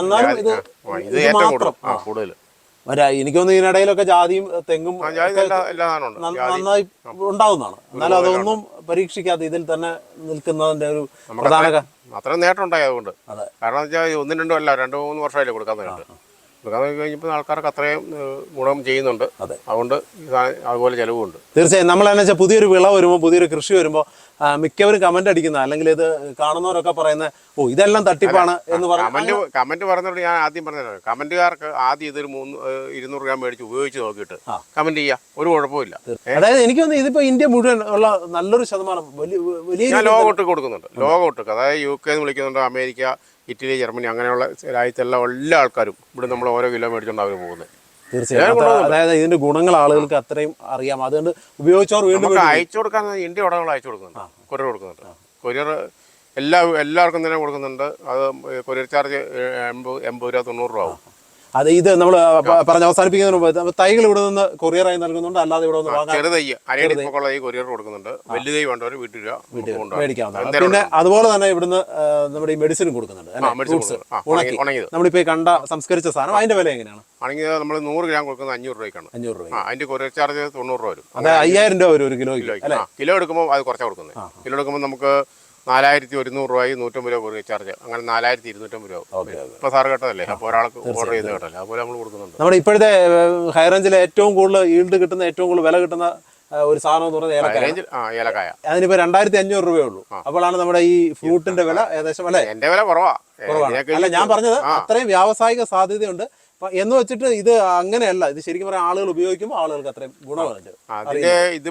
എന്നാലും ഇത് മാത്രം. കൂടുതൽ. വരാ എനിക്ക് തോന്നുന്നു ഇതിനിടയിലൊക്കെ ജാതിയും തെങ്ങും നന്നായി ഉണ്ടാവുന്നതാണ്. എന്നാലും അതൊന്നും പരീക്ഷിക്കാതെ ഇതിൽ തന്നെ നിൽക്കുന്നതിന്റെ ഒരു പ്രധാന അത്രയും നേട്ടം ഉണ്ടായി അതുകൊണ്ട്. അതെ. കാരണം വെച്ചാൽ ഒന്നും രണ്ടും അല്ല രണ്ട് മൂന്ന് വർഷമായില്ലേ കൊടുക്കാൻ നേരിട്ട് കൊടുക്കാൻ തുടങ്ങി കഴിഞ്ഞപ്പോൾ ആൾക്കാർക്ക് അത്രയും ഗുണം ചെയ്യുന്നുണ്ട്. അതെ. അതുകൊണ്ട് അതുപോലെ ചിലവുമുണ്ട്. തീർച്ചയായും നമ്മൾ എന്നു വെച്ചാൽ പുതിയൊരു വിള വരുമ്പോൾ പുതിയൊരു കൃഷി വരുമ്പോൾ മിക്കവരും കമന്റ് അടിക്കുന്ന അല്ലെങ്കിൽ ഇത് കാണുന്നവരൊക്കെ പറയുന്ന ഓ ഇതെല്ലാം തട്ടിപ്പാണ് എന്ന് പറഞ്ഞു കമന്റ് കമന്റ് പറഞ്ഞോട് ഞാൻ ആദ്യം പറഞ്ഞു കമന്റുകാർക്ക് ആദ്യം ഇതൊരു മൂന്ന് ഇരുന്നൂറ് ഗ്രാം മേടിച്ച് ഉപയോഗിച്ച് നോക്കിയിട്ട് കമന്റ് ചെയ്യാം. ഒരു കുഴപ്പമില്ല അതായത് എനിക്ക് തോന്നുന്നു ഇതിപ്പോ ഇന്ത്യ മുഴുവൻ ഉള്ള നല്ലൊരു ശതമാനം വലിയ ഞാൻ ലോകം ഒട്ട് കൊടുക്കുന്നുണ്ട്. ലോകം ഒട്ട് അതായത് യു കെ എന്ന് വിളിക്കുന്നുണ്ട് അമേരിക്ക ഇറ്റലി ജർമ്മനി അങ്ങനെയുള്ള രാജ്യത്തെല്ലാം എല്ലാ ആൾക്കാരും ഇവിടെ നമ്മൾ ഓരോ കിലോ മേടിച്ചുകൊണ്ട് അവർ പോകുന്നത് തീർച്ചയായും. അതായത് ഇതിന്റെ ഗുണങ്ങൾ ആളുകൾക്ക് അത്രയും അറിയാം. അതുകൊണ്ട് ഉപയോഗിച്ചവർ വീണ്ടും അയച്ചു കൊടുക്കാൻ ഇന്ത്യ ഉടനങ്ങൾ അയച്ചു കൊടുക്കുന്നുണ്ട്. കൊറിയർ കൊടുക്കുന്നുണ്ട്. കൊറിയർ എല്ലാ എല്ലാവർക്കും തന്നെ കൊടുക്കുന്നുണ്ട്. അത് കൊറിയർ ചാർജ് എൺപത് എൺപത് രൂപ തൊണ്ണൂറ് രൂപ ആവും. അത് ഇത് നമ്മൾ പറഞ്ഞ് അവസാനിപ്പിക്കുന്നതിന് മുമ്പ് തൈകൾ ഇവിടെ നിന്ന് കൊറിയറായി നൽകുന്നുണ്ട്. അല്ലാതെ ഇവിടെ നിന്ന് വാങ്ങാൻ കൊറിയർ കൊടുക്കുന്നുണ്ട്. വലിയ തൈ വേണ്ടവർ വീട്ടിൽ മേടിക്കാവുന്നതാണ്. പിന്നെ അതുപോലെ തന്നെ ഇവിടുന്ന് നമ്മുടെ ഈ മെഡിസിനും കൊടുക്കുന്നുണ്ട് നമ്മളിപ്പോ കണ്ട സംസ്കരിച്ച സാധനം അതിന്റെ വില എങ്ങനെയാണ്? ആണെങ്കിൽ നമ്മൾ നൂറ് ഗ്രാം കൊടുക്കുന്നത് അഞ്ഞൂറ് രൂപയ്ക്കാണ്. അഞ്ഞൂറ് രൂപ അതിന്റെ കൊറിയർ ചാർജ് തൊണ്ണൂറ് രൂപ വരും. അതായത് അയ്യായിരം രൂപ വരും ഒരു കിലോ കിലോ എടുക്കുമ്പോൾ അത് കുറച്ചാണ് കൊടുക്കുന്നത്. കിലോ എടുക്കുമ്പോൾ നമുക്ക് നാലായിരത്തി ഒരുന്നൂറ് രൂപയും നൂറ്റമ്പത് രൂപ കുറേ ചാർജ് അങ്ങനെ നാലായിരത്തി ഇരുന്നൂറ്റമ്പത് രൂപ. ഓക്കെ സാർ കേട്ടതല്ലേ? അപ്പോൾ ഒരാൾക്ക് ഓർഡർ ചെയ്ത് കേട്ടല്ലേ അതുപോലെ നമ്മൾ കൊടുക്കുന്നുണ്ട്. നമ്മുടെ ഇപ്പോഴത്തെ ഹൈ റേഞ്ചിൽ ഏറ്റവും കൂടുതൽ ഈൽഡ് കിട്ടുന്ന ഏറ്റവും കൂടുതൽ വില കിട്ടുന്ന ഒരു സാധനം എന്ന് പറയുന്നത് ഏലക്കായ. ഏലക്കായ. അതിനിപ്പോ രണ്ടായിരത്തി അഞ്ഞൂറ് രൂപയേ ഉള്ളൂ. അപ്പോഴാണ് നമ്മുടെ ഈ ഫ്രൂട്ടിന്റെ വില ഏകദേശം അല്ലെ? എന്റെ വില കുറവാ. കുറവാണ്. അല്ല ഞാൻ പറഞ്ഞത്. അത്രയും വ്യാവസായിക സാധ്യതയുണ്ട്. അപ്പൊ എന്ന് വെച്ചിട്ട് ഇത് അങ്ങനെയല്ല. ഇത് ശരിക്കും പറയാൻ ആളുകൾ ഉപയോഗിക്കുമ്പോൾ ആളുകൾക്ക് അത്രയും അതിന്റെ ഇത്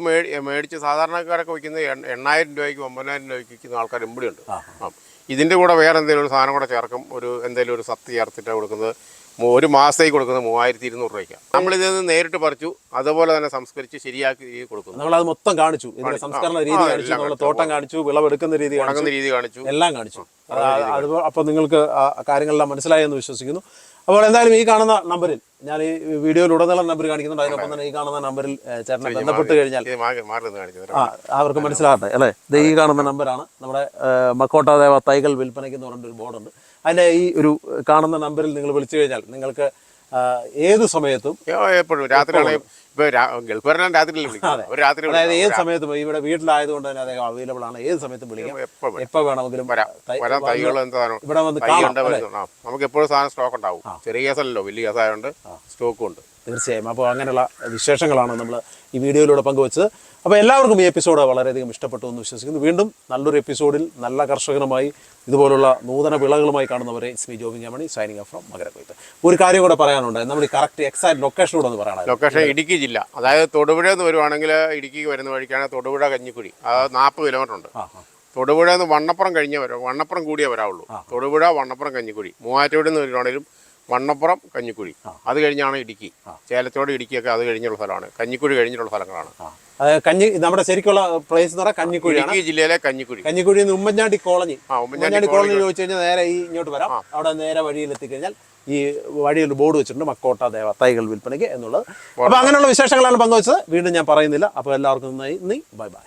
മേടിച്ച് സാധാരണക്കാരൊക്കെ വയ്ക്കുന്നത് എണ്ണ- എണ്ണായിരം രൂപയ്ക്ക് ഒമ്പതിനായിരം രൂപയ്ക്ക് വിൽക്കുന്ന ആൾക്കാർ ഇവിടെയുണ്ട് ഉണ്ട് ഇതിന്റെ കൂടെ വേറെ എന്തെങ്കിലും ഒരു സാധനം കൂടെ ചേർക്കും. ഒരു എന്തെങ്കിലും ഒരു സത്ത് ചേർത്തിട്ടാണ് കൊടുക്കുന്നത്. ഒരു മാസത്തേക്ക് കൊടുക്കുന്നത് മൂവായിരത്തി ഇരുന്നൂറ് രൂപയ്ക്കാണ് നമ്മളിത് നിന്ന് നേരിട്ട് പറിച്ചു അതുപോലെ തന്നെ സംസ്കരിച്ച് ശരിയാക്കി കൊടുക്കുന്നു നമ്മൾ അത് മൊത്തം കാണിച്ചു സംസ്കരണ രീതി കാണിച്ചു നമ്മൾ തോട്ടം കാണിച്ചു വിളവെടുക്കുന്ന രീതി കാണിച്ചു ഉണങ്ങുന്ന രീതി കാണിച്ചു എല്ലാം കാണിച്ചു അതുപോലെ അപ്പോൾ നിങ്ങൾക്ക് കാര്യങ്ങളെല്ലാം മനസ്സിലായി എന്ന് വിശ്വസിക്കുന്നു അപ്പോൾ എന്തായാലും ഈ കാണുന്ന നമ്പറിൽ ഞാൻ ഈ വീഡിയോയിലുടനീളം നമ്പർ കാണിക്കുന്നുണ്ട് അതിനൊപ്പം തന്നെ ഈ കാണുന്ന നമ്പറിൽ ചേട്ടനെ ബന്ധപ്പെട്ട് കഴിഞ്ഞാൽ ആ അവർക്ക് മനസ്സിലാകട്ടെ അല്ലേ ഇത് ഈ കാണുന്ന നമ്പറാണ് നമ്മുടെ മക്കോട്ടാദേവ മക്കോട്ട ദേവ തൈകൾ വിൽപ്പനയ്ക്ക് എന്ന് പറഞ്ഞിട്ടൊരു ബോർഡുണ്ട് അതിന്റെ ഈ ഒരു കാണുന്ന നമ്പറിൽ നിങ്ങൾ വിളിച്ചു കഴിഞ്ഞാൽ നിങ്ങൾക്ക് ഏത് സമയത്തും എപ്പോഴും. രാത്രിയിൽ വിളിക്കും. ഒരു രാത്രി അതായത് ഏത് സമയത്തും ഇവിടെ വീട്ടിലായതുകൊണ്ട് തന്നെ അദ്ദേഹം അവൈലബിൾ ആണ്. ഏത് സമയത്തും വിളിക്കാം. എപ്പോൾ എപ്പോൾ വേണമെങ്കിലും വരാം. തൈകൾ ഇവിടെ വന്ന് നമുക്ക് എപ്പോഴും സാധനം സ്റ്റോക്ക് ഉണ്ടാവും. ചെറിയ കേസല്ലോ വലിയ കേസായതുകൊണ്ട് സ്റ്റോക്കും ഉണ്ട്. തീർച്ചയായും. അപ്പോൾ അങ്ങനെയുള്ള വിശേഷങ്ങളാണ് നമ്മൾ ഈ വീഡിയോയിലൂടെ പങ്കുവച്ചത്. അപ്പോൾ എല്ലാവർക്കും ഈ എപ്പിസോഡ് വളരെയധികം ഇഷ്ടപ്പെട്ടു എന്ന് വിശ്വസിക്കുന്നു. വീണ്ടും നല്ലൊരു എപ്പിസോഡിൽ നല്ല കർഷകനുമായി ഇതുപോലുള്ള നൂതന വിളകളുമായി കാണുന്നവരെ സ്മി ജോബിൻ ജമണി സൈനിങ് ഓഫ് ഫ്രം മകരക്കൊയ്ത്ത് ഒരു കാര്യം കൂടെ പറയാനുണ്ട്. നമ്മൾ ഈ കറക്റ്റ് എക്സാക്ട് ലൊക്കേഷൻ കൂടെ ഒന്ന് പറയണം ലൊക്കേഷൻ ഇടുക്കി ജില്ല. അതായത് തൊടുപുഴ എന്ന് വരുവാണെങ്കിൽ ഇടുക്കിക്ക് വരുന്ന വഴിക്കാണ് തൊടുപുഴ കഞ്ഞിക്കുഴി. അത് നാൽപ്പത് കിലോമീറ്റർ ഉണ്ട്. തൊടുപുഴ എന്ന് വണ്ണപ്പുറം കഴിഞ്ഞേ വരാം വണ്ണപ്പുറം കൂടിയേ വരാവുള്ളൂ. തൊടുപുഴ വണ്ണപ്പുറം കഞ്ഞിക്കുഴി. മൂവാറ്റുപുഴ നിന്ന് വരുവാണെങ്കിലും വണ്ണപ്പുറം കഞ്ഞിക്കുഴി. അത് കഴിഞ്ഞാണ് ഇടുക്കി. ചേലത്തോട് ഇടുക്കിയൊക്കെ അത് കഴിഞ്ഞുള്ള സ്ഥലമാണ്. കഞ്ഞിക്കുഴി കഴിഞ്ഞിട്ടുള്ള സ്ഥലങ്ങളാണ്. കഞ്ഞി നമ്മുടെ ശരിക്കുള്ള പ്ലേസ് എന്ന് പറഞ്ഞാൽ കഞ്ഞിക്കുഴി ഇടുക്കി ജില്ലയിലെ കഞ്ഞിക്കുഴി. കഞ്ഞിക്കുഴി ഉമ്മൻചാണ്ടി കോളനി. ആ, ഉമ്മൻചാണ്ടി ഉമ്മൻചാണ്ടി കോളനി ചോദിച്ചു കഴിഞ്ഞാൽ നേരെ ഈ ഇങ്ങോട്ട് വരാം. അവിടെ നേരെ വഴിയിൽ എത്തിക്കഴിഞ്ഞാൽ ഈ വഴിയിൽ ബോർഡ് വെച്ചിട്ടുണ്ട് മക്കോട്ട ദേവ തൈകൾ വിൽപ്പനയ്ക്ക് എന്നുള്ളത്. അപ്പോൾ അങ്ങനെയുള്ള വിശേഷങ്ങളാണ് പങ്കുവച്ചത്. വീണ്ടും ഞാൻ പറയുന്നില്ല. അപ്പോൾ എല്ലാവർക്കും നന്ദി ബൈ ബൈ.